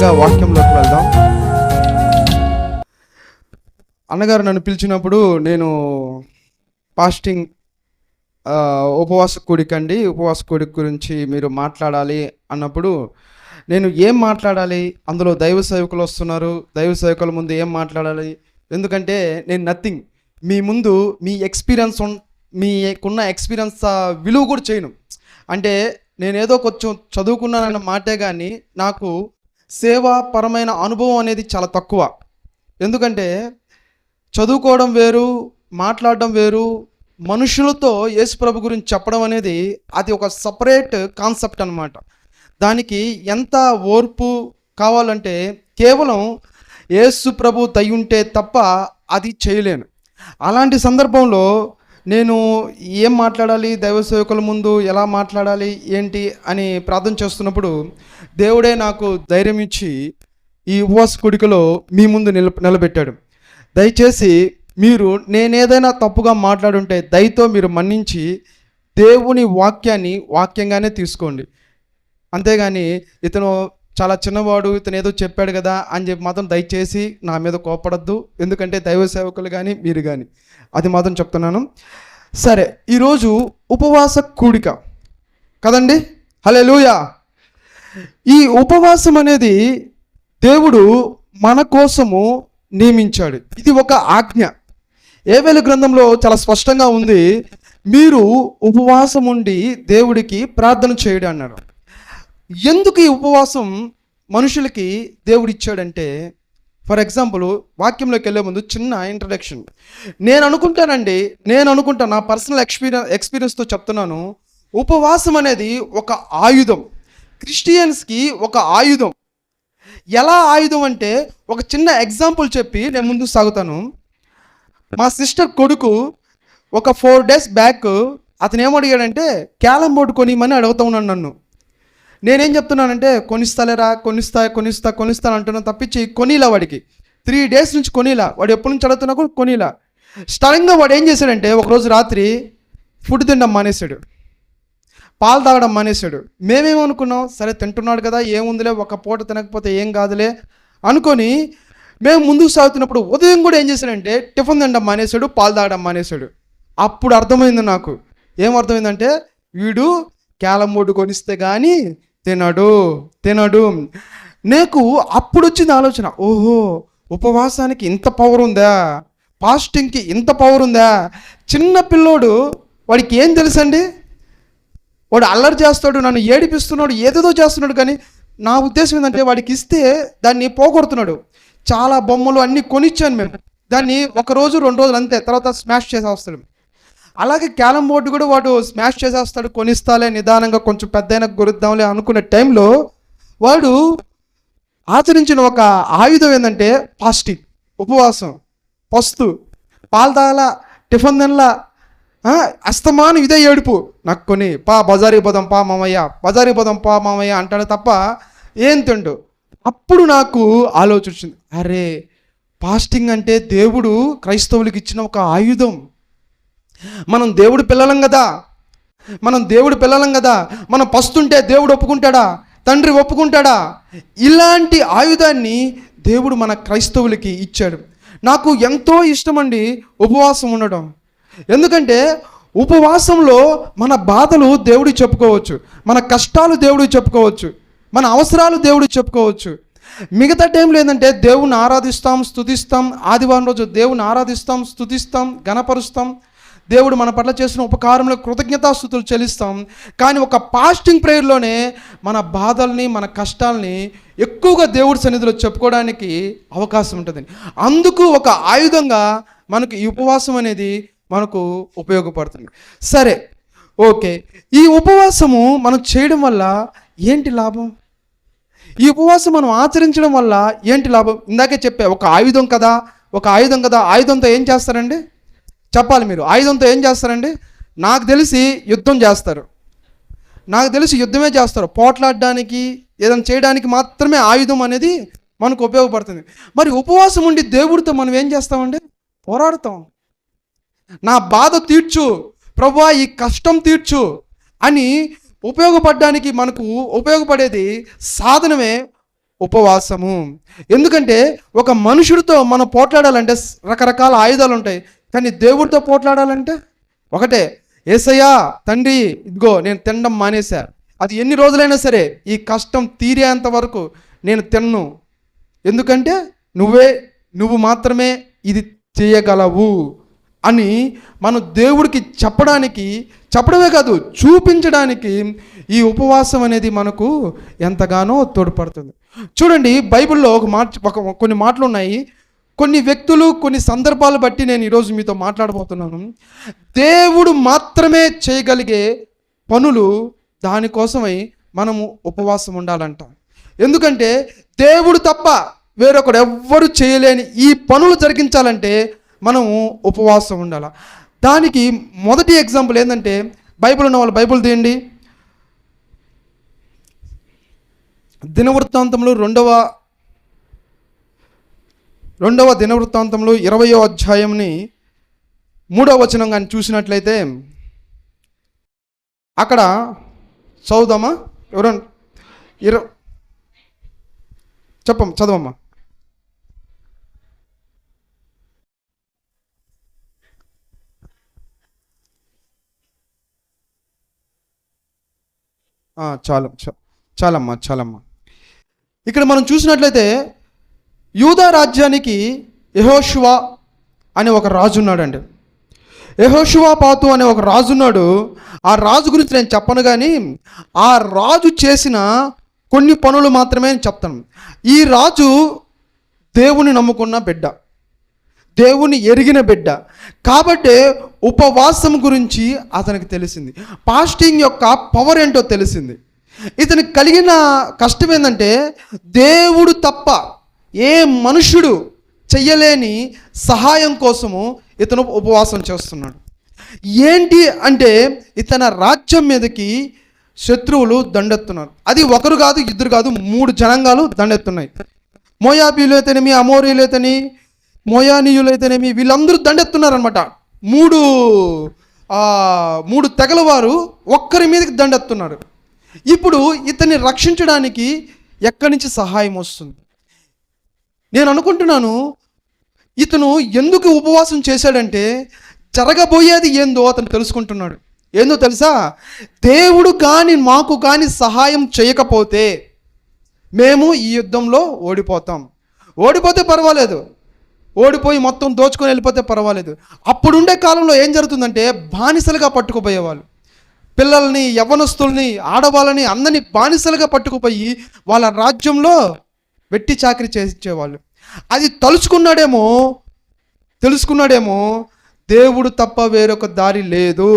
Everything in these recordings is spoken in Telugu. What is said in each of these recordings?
డైరెక్ట్గా వాక్యంలోకి వెళ్దాం. అన్నగారు నన్ను పిలిచినప్పుడు నేను ఫాస్టింగ్ ఉపవాస కూడికండి ఉపవాస కూడిక గురించి మీరు మాట్లాడాలి అన్నప్పుడు నేను ఏం మాట్లాడాలి? అందులో దైవ సేవకులు వస్తున్నారు. దైవ సేవకుల ముందు ఏం మాట్లాడాలి? ఎందుకంటే నేను నథింగ్. మీ ముందు మీ ఎక్స్పీరియన్స్ మీకున్న ఎక్స్పీరియన్స్ విలువ కూడా చేయను. అంటే నేను ఏదో కొంచెం చదువుకున్నానన్న మాటే కానీ నాకు సేవాపరమైన అనుభవం అనేది చాలా తక్కువ. ఎందుకంటే చదువుకోవడం వేరు మాట్లాడడం వేరు మనుషులతో యేసుప్రభు గురించి చెప్పడం అనేది అది ఒక సపరేట్ కాన్సెప్ట్ అనమాట దానికి ఎంత ఓర్పు కావాలంటే కేవలం యేసు ప్రభు ఉంటే తప్ప అది చేయలేను. అలాంటి సందర్భంలో నేను ఏం మాట్లాడాలి దైవ సేవకుల ముందు ఎలా మాట్లాడాలి ఏంటి అని ప్రార్థన చేస్తున్నప్పుడు దేవుడే నాకు ధైర్యం ఇచ్చి ఈ ఉపవాస కుడికలో మీ ముందు నిల నిలబెట్టాడు. దయచేసి మీరు నేనేదైనా తప్పుగా మాట్లాడుంటే దయతో మీరు మన్నించి దేవుని వాక్యాన్ని వాక్యంగానే తీసుకోండి. అంతేగాని ఇతను చాలా చిన్నవాడు ఇతను ఏదో చెప్పాడు కదా అని చెప్పి మాత్రం దయచేసి నా మీద కోపడద్దు. ఎందుకంటే దైవ సేవకులు కానీ మీరు కానీ అది మాత్రం చెప్తున్నాను. సరే ఈరోజు ఉపవాస కూడిక. కదండి? హలే ఈ ఉపవాసం అనేది దేవుడు మన కోసము నియమించాడు. ఇది ఒక ఆజ్ఞ. ఏవేలు గ్రంథంలో చాలా స్పష్టంగా ఉంది మీరు ఉపవాసం ఉండి దేవుడికి ప్రార్థన చేయడం అన్నాడు ఎందుకు ఈ ఉపవాసం మనుషులకి దేవుడు ఇచ్చాడంటే ఫర్ ఎగ్జాంపుల్ వాక్యంలోకి వెళ్ళే ముందు చిన్న ఇంట్రడక్షన్ నేను అనుకుంటానండి నేను అనుకుంటా నా పర్సనల్ ఎక్స్పీరియన్స్ ఎక్స్పీరియన్స్తో చెప్తున్నాను ఉపవాసం అనేది ఒక ఆయుధం. క్రిస్టియన్స్కి ఒక ఆయుధం. ఎలా ఆయుధం అంటే ఒక చిన్న ఎగ్జాంపుల్ చెప్పి నేను ముందుకు సాగుతాను. మా సిస్టర్ కొడుకు ఒక ఫోర్ డేస్ బ్యాక్ అతను ఏమడిగాడంటే క్యాలం బోర్డు కొనిమని అడుగుతా ఉన్నాను నన్ను. నేనేం చెప్తున్నానంటే కొనిస్తాలేరా కొనిస్తా కొనిస్తా కొనిస్తాను అంటున్నాను తప్పించి కొనిలా వాడికి. త్రీ డేస్ నుంచి కొనిలా. వాడు ఎప్పటి నుంచి అడుగుతున్నా కూడా కొనిలా. స్టడంగా వాడు ఏం చేశాడంటే ఒకరోజు రాత్రి ఫుడ్ తినడం మానేశాడు. పాలు తాగడం మానేశాడు. మేమేమనుకున్నాం? సరే తింటున్నాడు కదా ఏముందిలే ఒక పూట తినకపోతే ఏం కాదులే అనుకొని మేము ముందుకు సాగుతున్నప్పుడు ఉదయం కూడా ఏం చేశాడంటే టిఫిన్ తినడం మానేశాడు పాలు తాగడం మానేశాడు. అప్పుడు అర్థమైంది నాకు. ఏం అర్థమైందంటే వీడు క్యాలం బోర్డు కొనిస్తే కానీ తినడు తినడు. నాకు అప్పుడు వచ్చింది ఆలోచన. ఓహో ఉపవాసానికి ఇంత పవర్ ఉందా? ఫాస్టింగ్కి ఇంత పవర్ ఉందా? చిన్న పిల్లోడు వాడికి ఏం తెలుసండి? వాడు అల్లరి చేస్తాడు నన్ను ఏడిపిస్తున్నాడు ఏదేదో చేస్తున్నాడు కానీ నా ఉద్దేశం ఏంటంటే వాడికి ఇస్తే దాన్ని పోగొడుతున్నాడు. చాలా బొమ్మలు అన్నీ కొనిచ్చాను మేము. దాన్ని ఒక రోజు రెండు రోజులు అంతే తర్వాత స్మాష్ చేసేస్తాడు. అలాగే క్యాలం బోర్డు కూడా వాడు స్మాష్ చేసేస్తాడు కొనిస్తాలే నిదానంగా కొంచెం పెద్దయినా గురుద్దాంలే అనుకునే టైంలో వాడు ఆచరించిన ఒక ఆయుధం ఏంటంటే ఫాస్టింగ్ ఉపవాసం పస్తు పాలు తాగల టిఫిన్ తినలా అస్తమానం ఇదే ఏడుపు. నాకు కొని పా బజారీ పోదాం పా మామయ్య బజారీ పోదాం పా మామయ్య అంటాడు తప్ప ఏం తిండు. అప్పుడు నాకు ఆలోచన వచ్చింది. అరే ఫాస్టింగ్ అంటే దేవుడు క్రైస్తవులకు ఇచ్చిన ఒక ఆయుధం. మనం దేవుడు పిల్లలం కదా. మనం దేవుడు పిల్లలం కదా. మనం పస్తుంటే దేవుడు ఒప్పుకుంటాడా? తండ్రి ఒప్పుకుంటాడా? ఇలాంటి ఆయుధాన్ని దేవుడు మన క్రైస్తవులకి ఇచ్చాడు. నాకు ఎంతో ఇష్టమండి ఉపవాసం ఉండడం. ఎందుకంటే ఉపవాసంలో మన బాధలు దేవుడికి చెప్పుకోవచ్చు మన కష్టాలు దేవుడికి చెప్పుకోవచ్చు మన అవసరాలు దేవుడికి చెప్పుకోవచ్చు. మిగతా టైంలో ఏంటంటే దేవుని ఆరాధిస్తాం స్తుతిస్తాం ఆదివారం రోజు దేవుని ఆరాధిస్తాం స్థుతిస్తాం గణపరుస్తాం దేవుడు మన పట్ల చేసిన ఉపకారంలో కృతజ్ఞతాస్థుతులు చెల్లిస్తాం. కానీ ఒక పాస్టింగ్ ప్రేయర్లోనే మన బాధల్ని మన కష్టాల్ని ఎక్కువగా దేవుడి సన్నిధిలో చెప్పుకోవడానికి అవకాశం ఉంటుంది. అందుకు ఒక ఆయుధంగా మనకు ఈ ఉపవాసం అనేది మనకు ఉపయోగపడుతుంది. సరే ఓకే. ఈ ఉపవాసము మనం చేయడం వల్ల ఏంటి లాభం? ఈ ఉపవాసం మనం ఆచరించడం వల్ల ఏంటి లాభం? ఇందాకే చెప్పా ఒక ఆయుధం కదా ఒక ఆయుధం కదా ఆయుధంతో ఏం చేస్తారండి? చెప్పాలి మీరు ఆయుధంతో ఏం చేస్తారండి? నాకు తెలిసి యుద్ధం చేస్తారు. నాకు తెలిసి యుద్ధమే చేస్తారు. పోట్లాడడానికి ఏదైనా చేయడానికి మాత్రమే ఆయుధం అనేది మనకు ఉపయోగపడుతుంది. మరి ఉపవాసం ఉండి దేవుడితో మనం ఏం చేస్తామండి? పోరాడతాం. నా బాధ తీర్చు ప్రభువా ఈ కష్టం తీర్చు అని ఉపయోగపడడానికి మనకు ఉపయోగపడేది సాధనమే ఉపవాసము. ఎందుకంటే ఒక మనుషుడితో మనం పోట్లాడాలంటే రకరకాల ఆయుధాలు ఉంటాయి. కానీ దేవుడితో పోట్లాడాలంటే ఒకటే. ఏసయ్యా తండ్రి ఇదిగో నేను తినడం మానేశా. అది ఎన్ని రోజులైనా సరే ఈ కష్టం తీరేంత వరకు నేను తిన్ను. ఎందుకంటే నువ్వే నువ్వు మాత్రమే ఇది చేయగలవు. అని మనం దేవుడికి చెప్పడానికి చెప్పడమే కాదు చూపించడానికి ఈ ఉపవాసం అనేది మనకు ఎంతగానో తోడ్పడుతుంది. చూడండి బైబిల్లో ఒక మాట ఒక కొన్ని మాటలు ఉన్నాయి కొన్ని వ్యక్తులు కొన్ని సందర్భాలు బట్టి నేను ఈరోజు మీతో మాట్లాడబోతున్నాను. దేవుడు మాత్రమే చేయగలిగే పనులు దానికోసమై మనము ఉపవాసం ఉండాలంట. ఎందుకంటే దేవుడు తప్ప వేరొకడు ఎవ్వరు చేయలేని ఈ పనులు జరిగించాలంటే మనము ఉపవాసం ఉండాలి? దానికి మొదటి ఎగ్జాంపుల్ ఏంటంటే బైబిల్ ఉన్న వాళ్ళు బైబిల్ తీయండి. దినవృత్తాంతంలో రెండవ రెండవ దినవృత్తాంతంలో ఇరవయో అధ్యాయంని మూడవ వచనం కానీ చూసినట్లయితే అక్కడ చదువుదామా? ఎవరన్నా? ఇర చెప్పమ్మ చదవమ్మా. చాలు చాలమ్మా చాలమ్మా. ఇక్కడ మనం చూసినట్లయితే యూదా రాజ్యానికి యహోషువా అనే ఒక రాజు ఉన్నాడండి. యహోషువా పాతు అనే ఒక రాజు ఉన్నాడు. ఆ రాజు గురించి నేను చెప్పను కానీ ఆ రాజు చేసిన కొన్ని పనులు మాత్రమే నేను చెప్తాను. ఈ రాజు దేవుని నమ్ముకున్న బిడ్డ. దేవుని ఎరిగిన బిడ్డ. కాబట్టి ఉపవాసం గురించి అతనికి తెలిసింది. పాస్టింగ్ యొక్క పవర్ ఏంటో తెలిసింది. ఇతనికి కలిగిన కష్టం ఏంటంటే దేవుడు తప్ప ఏ మనుషుడు చెయ్యలేని సహాయం కోసము ఇతను ఉపవాసం చేస్తున్నాడు. ఏంటి అంటే ఇతన రాజ్యం మీదకి శత్రువులు దండెత్తున్నారు. అది ఒకరు కాదు ఇద్దరు కాదు మూడు జనాంగాలు దండెత్తున్నాయి. మోయాబీలు అయితేనేమి అమోరీలు అయితేని మోయానీయులు అయితేనేమి వీళ్ళందరూ దండెత్తున్నారనమాట మూడు మూడు తెగల వారు ఒక్కరి మీదకి దండెత్తున్నారు. ఇప్పుడు ఇతన్ని రక్షించడానికి ఎక్కడి నుంచి సహాయం వస్తుంది? నేను అనుకుంటున్నాను ఇతను ఎందుకు ఉపవాసం చేశాడంటే జరగబోయేది ఏందో అతను తెలుసుకుంటున్నాడు. ఏందో తెలుసా? దేవుడు కానీ మాకు కానీ సహాయం చేయకపోతే మేము ఈ యుద్ధంలో ఓడిపోతాం. ఓడిపోతే పర్వాలేదు. ఓడిపోయి మొత్తం దోచుకొని వెళ్ళిపోతే పర్వాలేదు. అప్పుడుండే కాలంలో ఏం జరుగుతుందంటే బానిసలుగా పట్టుకుపోయేవాళ్ళు. పిల్లల్ని యవ్వనస్తుల్ని ఆడవాళ్ళని అందరినీ బానిసలుగా పట్టుకుపోయి వాళ్ళ రాజ్యంలో వెట్టి చాకరీ చేయించేవాళ్ళు అది తలుచుకున్నాడేమో తెలుసుకున్నాడేమో దేవుడు తప్ప వేరొక దారి లేదు.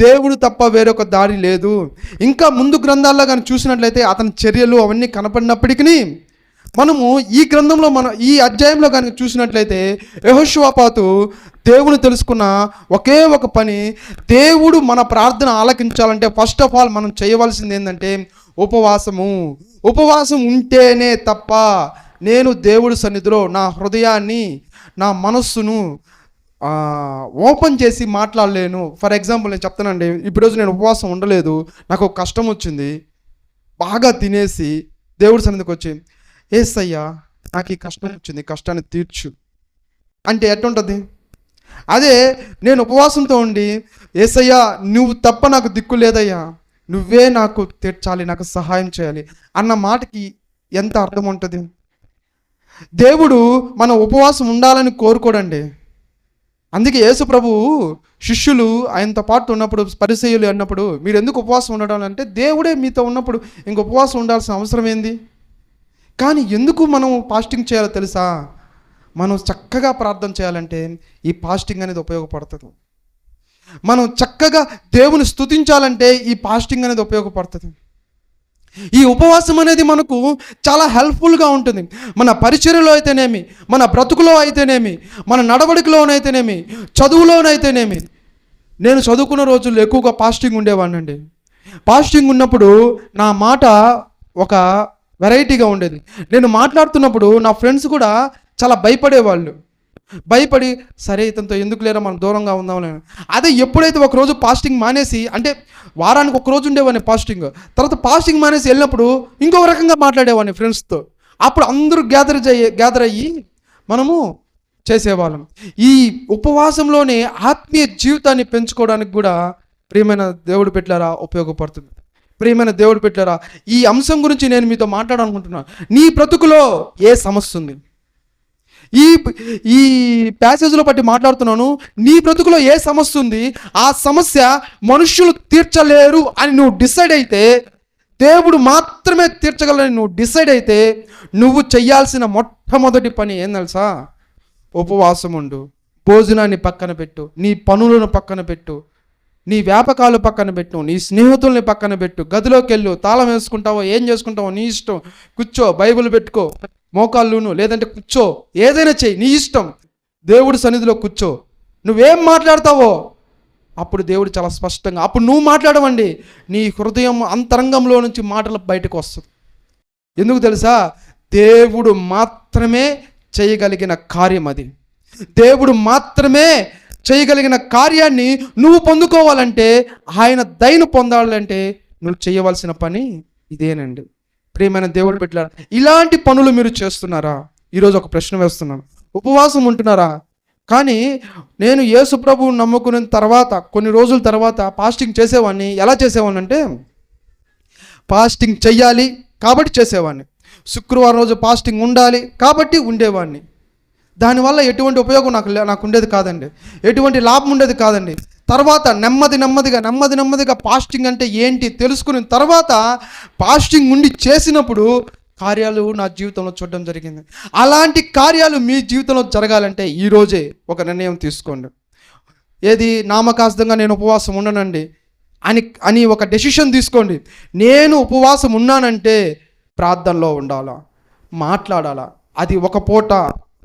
దేవుడు తప్ప వేరొక దారి లేదు. ఇంకా ముందు గ్రంథాల్లో కానీ చూసినట్లయితే అతని చర్యలు అవన్నీ కనపడినప్పటికీ మనము ఈ గ్రంథంలో మనం ఈ అధ్యాయంలో కనుక చూసినట్లయితే యహోషువాపాతు దేవుని తెలుసుకున్న ఒకే ఒక పని దేవుడు మన ప్రార్థన ఆలకించాలంటే ఫస్ట్ ఆఫ్ ఆల్ మనం చేయవలసింది ఏంటంటే ఉపవాసము. ఉపవాసం ఉంటేనే తప్ప నేను దేవుడి సన్నిధిలో నా హృదయాన్ని నా మనస్సును ఓపెన్ చేసి మాట్లాడలేను. ఫర్ ఎగ్జాంపుల్ నేను చెప్తానండి ఇప్పుడు రోజు నేను ఉపవాసం ఉండలేదు నాకు ఒక కష్టం వచ్చింది. బాగా తినేసి దేవుడి సన్నిధికి వచ్చి ఏసయ్యా నాకు ఈ కష్టం వచ్చింది కష్టాన్ని తీర్చు. అంటే ఎట్టుంటుంది? అదే నేను ఉపవాసంతో ఉండి ఏసయ్యా నువ్వు తప్ప నాకు దిక్కు లేదయ్యా. నువ్వే నాకు తీర్చాలి నాకు సహాయం చేయాలి అన్న మాటకి ఎంత అర్థం ఉంటుంది? దేవుడు మన ఉపవాసం ఉండాలని కోరుకోడండి. అందుకే యేసు ప్రభు శిష్యులు ఆయనతో పాటు ఉన్నప్పుడు పరిచయులు అన్నప్పుడు మీరు ఎందుకు ఉపవాసం ఉండడం అంటే దేవుడే మీతో ఉన్నప్పుడు ఇంక ఉపవాసం ఉండాల్సిన అవసరం ఏంది? కానీ ఎందుకు మనం ఫాస్టింగ్ చేయాలో తెలుసా? మనం చక్కగా ప్రార్థన చేయాలంటే ఈ ఫాస్టింగ్ అనేది ఉపయోగపడుతుంది. మనం చక్కగా దేవుని స్తుతించాలంటే ఈ ఫాస్టింగ్ అనేది ఉపయోగపడుతుంది. ఈ ఉపవాసం అనేది మనకు చాలా హెల్ప్ఫుల్గా ఉంటుంది. మన పరిచర్యలో అయితేనేమి మన బ్రతుకులో అయితేనేమి మన నడవడికలోనైతేనేమి చదువులోనైతేనేమి. నేను చదువుకున్న రోజుల్లో ఎక్కువగా ఫాస్టింగ్ ఉండేవాడినండి. ఫాస్టింగ్ ఉన్నప్పుడు నా మాట ఒక వెరైటీగా ఉండేది. నేను మాట్లాడుతున్నప్పుడు నా ఫ్రెండ్స్ కూడా చాలా భయపడేవాళ్ళు. భయపడి సరే ఇతనితో ఎందుకు లేరా? మనం దూరంగా ఉందాం అదే ఎప్పుడైతే ఒకరోజు పాస్టింగ్ మానేసి అంటే వారానికి ఒక రోజు ఉండేవాడిని పాస్టింగ్. తర్వాత పాస్టింగ్ మానేసి వెళ్ళినప్పుడు ఇంకొక రకంగా మాట్లాడేవాడిని ఫ్రెండ్స్తో. అప్పుడు అందరూ గ్యాదర్ అయ్యి గ్యాదర్ అయ్యి మనము చేసేవాళ్ళం. ఈ ఉపవాసంలోనే ఆత్మీయ జీవితాన్ని పెంచుకోవడానికి కూడా ప్రియమైన దేవుడు పెట్టారా ఉపయోగపడుతుంది. ప్రియమైన దేవుడు పెట్టారా? ఈ అంశం గురించి నేను మీతో మాట్లాడాలనుకుంటున్నాను నీ బ్రతుకులో ఏ సమస్య ఉంది? ఈ ఈ ప్యాసేజ్లో బట్టి మాట్లాడుతున్నాను. నీ బ్రతుకులో ఏ సమస్య ఉంది? ఆ సమస్య మనుషులు తీర్చలేరు అని నువ్వు డిసైడ్ అయితే దేవుడు మాత్రమే తీర్చగలని నువ్వు డిసైడ్ అయితే నువ్వు చేయాల్సిన మొట్టమొదటి పని ఏం తెలుసా? ఉపవాసం ఉండు. భోజనాన్ని పక్కన పెట్టు. నీ పనులను పక్కన పెట్టు. నీ వ్యాపకాలు పక్కన పెట్టు నీ స్నేహితుల్ని పక్కన పెట్టు గదిలోకి వెళ్ళు తాళం వేసుకుంటావో ఏం చేసుకుంటావో నీ ఇష్టం. కూర్చో బైబిల్ పెట్టుకో మోకాళ్ళును లేదంటే కూర్చో ఏదైనా చెయ్యి నీ ఇష్టం. దేవుడి సన్నిధిలో కూర్చో. నువ్వేం మాట్లాడతావో? అప్పుడు దేవుడు చాలా స్పష్టంగా అప్పుడు నువ్వు మాట్లాడవండి. నీ హృదయం అంతరంగంలో నుంచి మాటలు బయటకు వస్తుంది. ఎందుకు తెలుసా? దేవుడు మాత్రమే చేయగలిగిన కార్యం అది. దేవుడు మాత్రమే చేయగలిగిన కార్యాన్ని నువ్వు పొందుకోవాలంటే ఆయన దయను పొందాలంటే నువ్వు చేయవలసిన పని ఇదేనండి. ప్రియమైన దేవుడు పెట్టారా ఇలాంటి పనులు మీరు చేస్తున్నారా? ఈరోజు ఒక ప్రశ్న వేస్తున్నాను. ఉపవాసం ఉంటున్నారా? కానీ నేను యేసు ప్రభువు నమ్ముకున్న తర్వాత కొన్ని రోజుల తర్వాత పాస్టింగ్ చేసేవాడిని. ఎలా చేసేవాడిని అంటే పాస్టింగ్ చెయ్యాలి కాబట్టి చేసేవాడిని. శుక్రవారం రోజు పాస్టింగ్ ఉండాలి కాబట్టి ఉండేవాడిని. దానివల్ల ఎటువంటి ఉపయోగం నాకు లే- నాకు ఉండేది కాదండి. ఎటువంటి లాభం ఉండేది కాదండి. తర్వాత నెమ్మది నెమ్మదిగా నెమ్మది నెమ్మదిగా పాస్టింగ్ అంటే ఏంటి తెలుసుకున్న తర్వాత పాస్టింగ్ ఉండి చేసినప్పుడు కార్యాలు నా జీవితంలో చూడడం జరిగింది. అలాంటి కార్యాలు మీ జీవితంలో జరగాలంటే ఈరోజే ఒక నిర్ణయం తీసుకోండి. ఏది నామకాస్తంగా నేను ఉపవాసం ఉండనండి అని అని ఒక డెసిషన్ తీసుకోండి. నేను ఉపవాసం ఉన్నానంటే ప్రార్థనలో ఉండాలా? మాట్లాడాలా? అది ఒక పూట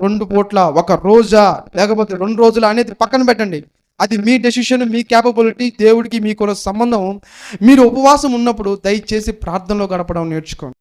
రెండు పూట్ల ఒక రోజా లేకపోతే రెండు రోజుల అనేది పక్కన పెట్టండి. అది మీ డెసిషన్ మీ క్యాపబిలిటీ దేవుడికి మీకున్న సంబంధం. మీరు ఉపవాసం ఉన్నప్పుడు దయచేసి ప్రార్థనలో గడపడం నేర్చుకోండి.